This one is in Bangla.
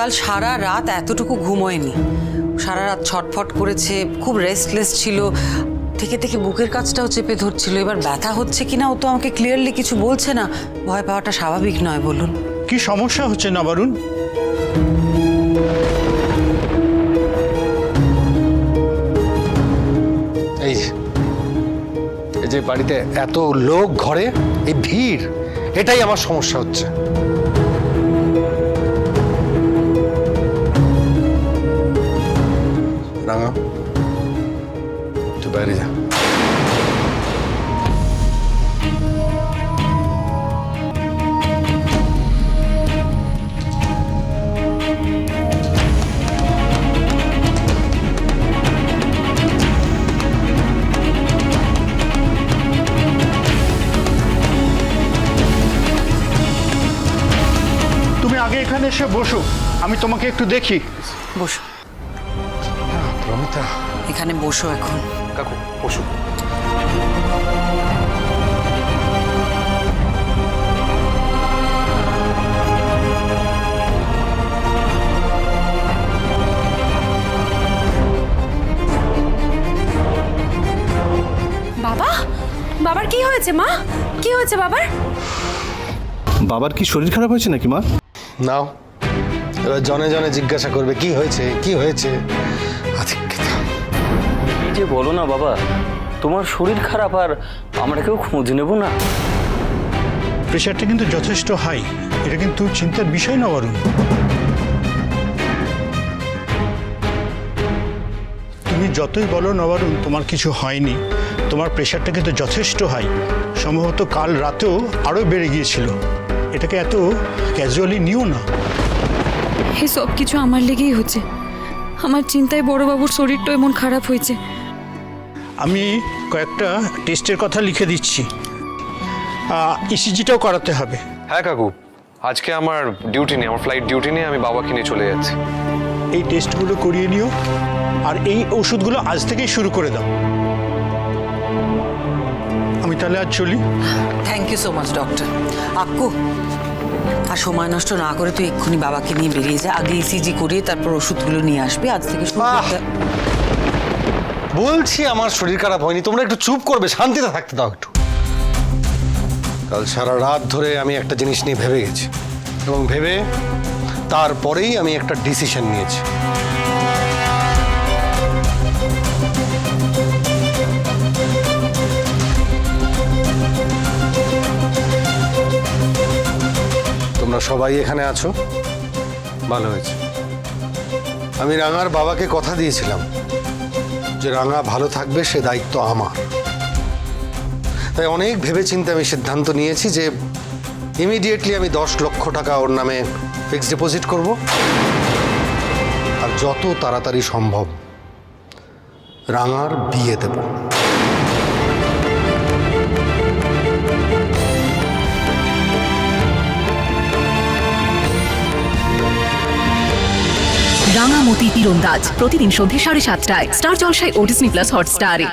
কাল সারা রাত এতটুকু ঘুমোয়নি। সারা রাত ছটফট করেছে খুব রেস্টলেস ছিল। থেকে থেকে বুকের কাছটাও চেপে ধরছিল। এবার ব্যথা হচ্ছে কিনা ও তো আমাকে ক্লিয়ারলি কিছু বলছে না। ভয় পাওয়াটা স্বাভাবিক নয় বলুন। কি সমস্যা হচ্ছে নবারুণ এই এই যে বাড়িতে এত লোক ঘরে এই ভিড় এটাই আমার সমস্যা হচ্ছে। বাইরে যা তুমি আগে এখানে এসে বসো। আমি তোমাকে একটু দেখি। বসো। রমিতা। এখানে বসো এখন। কাকু পশু বাবা বাবার কি হয়েছে মা? কি হয়েছে বাবার? বাবার কি শরীর খারাপ হয়েছে নাকি মা? নাও এবার জনে জনে জিজ্ঞাসা করবে কি হয়েছে? কি হয়েছে? যে বলো না বাবা তোমার শরীর খারাপ আর আমরা কেউ খোঁজ নেব না। প্রেশারটা কিন্তু যথেষ্ট হাই। এটা কিন্তু চিন্তার বিষয় না নবারুণ তুমি যতই বলো না নবারুণ তোমার কিছু হয়নি। তোমার প্রেশারটা কিন্তু যথেষ্ট হাই। সম্ভবত কাল রাতেও আরও বেড়ে গিয়েছিল। এটাকে এত ক্যাজুয়ালি নিও না। এই সব কিছু আমার লেগেই হচ্ছে। আমার চিন্তায় বড়বাবুর শরীরটা এমন খারাপ হয়েছে। আমি কয়েকটা টেস্টের কথা লিখে দিচ্ছি। ইসিজিটাও করাতে হবে। হ্যাঁ কাকু। আজকে আমার ডিউটি নেই আমার ফ্লাইট ডিউটি নেই আমি বাবাকে নিয়ে চলে যাচ্ছি। এই টেস্টগুলো করিয়ে নিও আর এই ওষুধগুলো আজ থেকেই শুরু করে দাও। আমি তাহলে আজ চলি। Thank you so much doctor Akku আর সময় নষ্ট না করে তুই এক্ষুনি বাবাকে নিয়ে বেরিয়ে যা আগে ইসিজি করিয়ে তারপর ওষুধগুলো নিয়ে আসবি আজ থেকে শুরু করতে বলছি আমার শরীর খারাপ হয়নি, তোমরা একটু চুপ করবে, শান্তিতে থাকতে দাও একটু। কাল সারা রাত ধরে আমি একটা জিনিস নিয়ে ভেবে গেছি, এবং ভেবে তারপরেই আমি একটা ডিসিশন নিয়েছি। তোমরা সবাই এখানে আছো? ভালো হয়েছে। আমি রাঙার বাবাকে কথা দিয়েছিলাম। যে রাঙা ভালো থাকবে, সে দায়িত্ব আমার। তাই অনেক ভেবেচিন্তে আমি সিদ্ধান্ত নিয়েছি যে ইমিডিয়েটলি আমি দশ লক্ষ টাকা ওর নামে ফিক্সড ডিপোজিট করব। আর যত তাড়াতাড়ি সম্ভব রাঙার বিয়ে দেব। রাঙামতি তীরন্দাজ। প্রতিদিন সন্ধ্যে সাড়ে সাতটায়। স্টার জলসায় ও ডিসনি প্লাস হটস্টারে